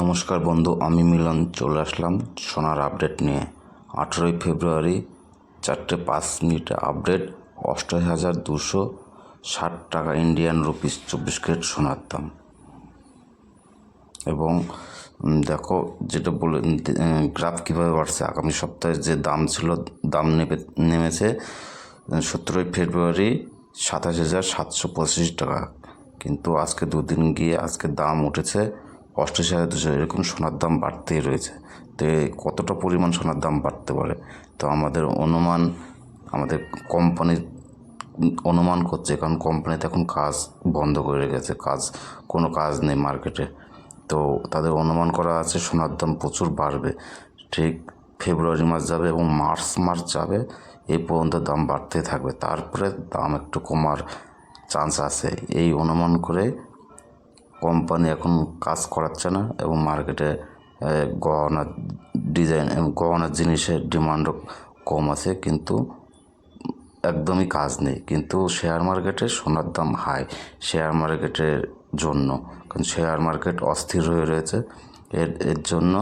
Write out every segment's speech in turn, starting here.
নমস্কার বন্ধু, আমি মিলন চলে আসলাম সোনার আপডেট নিয়ে। আঠেরোই ফেব্রুয়ারি, চারটে পাঁচ মিনিটে আপডেট, অষ্টআশি হাজার দুশো ষাট টাকা ইন্ডিয়ান রুপিস চব্বিশ ক্যারেট সোনার দাম। এবং দেখো, যেটা বলে গ্রাফ কীভাবে বাড়ছে, আগামী সপ্তাহে যে দাম ছিল, দাম নেমে নেমেছে সতেরোই ফেব্রুয়ারি সাতাশ হাজার সাতশো পঁচিশ টাকা। কিন্তু আজকে দুদিন গিয়ে আজকে দাম উঠেছে অষ্টাশি হাজার দুশো এরকম সোনার দাম বাড়তেই রয়েছে। তো কতটা পরিমাণ সোনার দাম বাড়তে পারে? তো আমাদের অনুমান, আমাদের কোম্পানির অনুমান করছে, কারণ কোম্পানিতে এখন কাজ বন্ধ করে রেখেছে, কাজ, কোনো কাজ নেই মার্কেটে। তো তাদের অনুমান করা আছে সোনার দাম প্রচুর বাড়বে। ঠিক ফেব্রুয়ারি মাস যাবে এবং মার্চ মাস যাবে এই পর্যন্ত দাম বাড়তে থাকবে। তারপরে দাম একটু কমার চান্স আছে। এই অনুমান করে কোম্পানি এখন কাজ করাচ্ছে না এবং মার্কেটে গহনার ডিজাইন এবং গহনার জিনিসের ডিমান্ডও কম আছে, কিন্তু একদমই কাজ নেই। কিন্তু শেয়ার মার্কেটে সোনার দাম হাই, শেয়ার মার্কেটের জন্য। কারণ শেয়ার মার্কেট অস্থির হয়ে রয়েছে। এর এর জন্য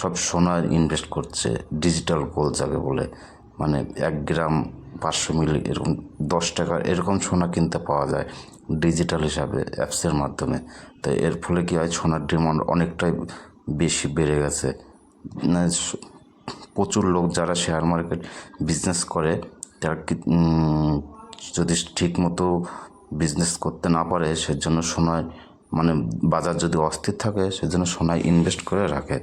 সব সোনায় ইনভেস্ট করছে, ডিজিটাল গোল্ড যাকে বলে। মানে এক গ্রাম পাঁচশো মিলি এরকম দশ টাকার এরকম সোনা কিনতে পাওয়া যায় ডিজিটাল হিসাবে অ্যাপসের মাধ্যমে। তো এর ফলে কী হয়? সোনার ডিমান্ড অনেকটাই বেশি বেড়ে গেছে। প্রচুর লোক যারা শেয়ার মার্কেট বিজনেস করে, তারা যদি ঠিক মতো বিজনেস করতে না পারে, সেজন্য সোনায় মানে বাজার যদি অস্থির থাকে, সেজন্য সোনায় ইনভেস্ট করে রাখে।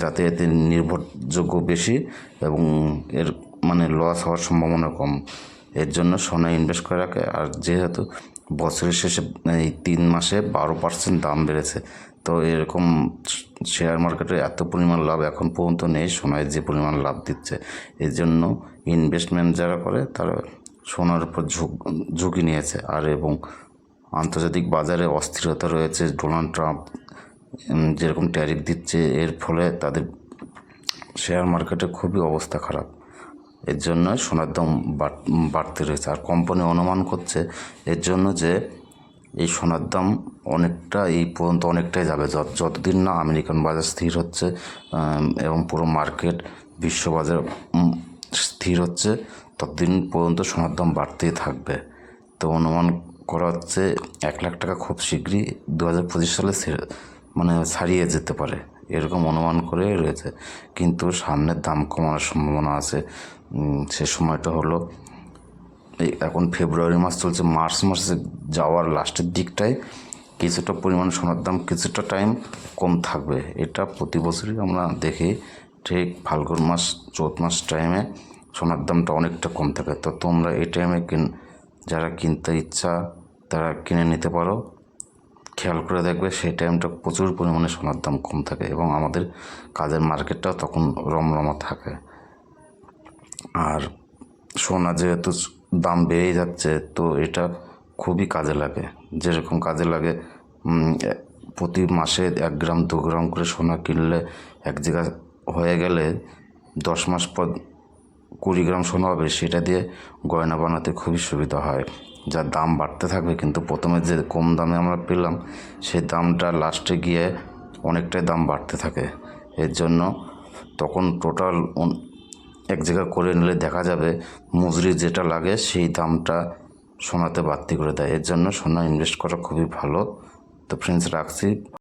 যাতে এতে নির্ভরযোগ্য বেশি এবং এর মানে লস হওয়ার সম্ভাবনা কম। এর জন্য সোনায় ইনভেস্ট করে রাখে। আর যেহেতু বছরের শেষে, এই তিন মাসে বারো পার্সেন্ট দাম বেড়েছে, তো এরকম শেয়ার মার্কেটে এত পরিমাণ লাভ এখন পর্যন্ত নেই, সোনায় যে পরিমাণ লাভ দিচ্ছে। এর জন্য ইনভেস্টমেন্ট যারা করে, তারা সোনার উপর ঝুঁক, ঝুঁকি নিয়েছে। আর এবং আন্তর্জাতিক বাজারে অস্থিরতা রয়েছে। ডোনাল্ড ট্রাম্প যেরকম ট্যারিফ দিচ্ছে, এর ফলে তাদের শেয়ার মার্কেটে খুবই অবস্থা খারাপ। এর জন্য সোনার দাম বাড়- বাড়তে রয়েছে। আর কোম্পানি অনুমান করছে এর জন্য যে এই সোনার দাম অনেকটা এই পর্যন্ত অনেকটাই যাবে। যত, যতদিন না আমেরিকান বাজার স্থির হচ্ছে এবং পুরো মার্কেট বিশ্ববাজার স্থির হচ্ছে, ততদিন পর্যন্ত সোনার দাম বাড়তেই থাকবে। তো অনুমান করা হচ্ছে এক লাখ টাকা খুব শীঘ্রই দু হাজার পঁচিশ সালে মানে ছাড়িয়ে যেতে পারে। এরকম অনুমান করে রয়েছে। কিন্তু সামনের দাম কমানোর সম্ভাবনা আছে। সে সময়টা হলো, এই এখন ফেব্রুয়ারি মাস চলছে, মার্চ মাসে যাওয়ার লাস্টের দিকটায় কিছুটা পরিমাণ সোনার দাম, কিছুটা টাইম কম থাকবে। এটা প্রতি বছরই আমরা দেখি। ঠিক ফাল্গুন মাস, চৈত মাস টাইমে সোনার দামটা অনেকটা কম থাকে। তো তোমরা এই টাইমে কিন, যারা কিনতে ইচ্ছা, তারা কিনে নিতে পারো। খেয়াল করে দেখবে সেই টাইমটা প্রচুর পরিমাণে সোনার দাম কম থাকে এবং আমাদের কাজের মার্কেটটাও তখন রমরমা থাকে। আর সোনা যেহেতু দাম বেড়েই যাচ্ছে, তো এটা খুবই কাজে লাগে। যেরকম কাজে লাগে প্রতি মাসে এক গ্রাম, দু গ্রাম করে সোনা কিনলে এক জায়গা হয়ে গেলে দশ মাস পর কুড়ি গ্রাম সোনা হবে, সেটা দিয়ে গয়না বানাতে খুবই সুবিধা হয়। যার দাম বাড়তে থাকবে, কিন্তু প্রথমে যে কম দামে আমরা পেলাম, সেই দামটা লাস্টে গিয়ে অনেকটাই দাম বাড়তে থাকে। এর জন্য তখন টোটাল এক জায়গা করে নিলে দেখা যাবে মজুরি যেটা লাগে, সেই দামটা সোনাতে বাড়তি করে দেয়। এর জন্য সোনা ইনভেস্ট করা খুবই ভালো। তো ফ্রেন্ডস রাখছি।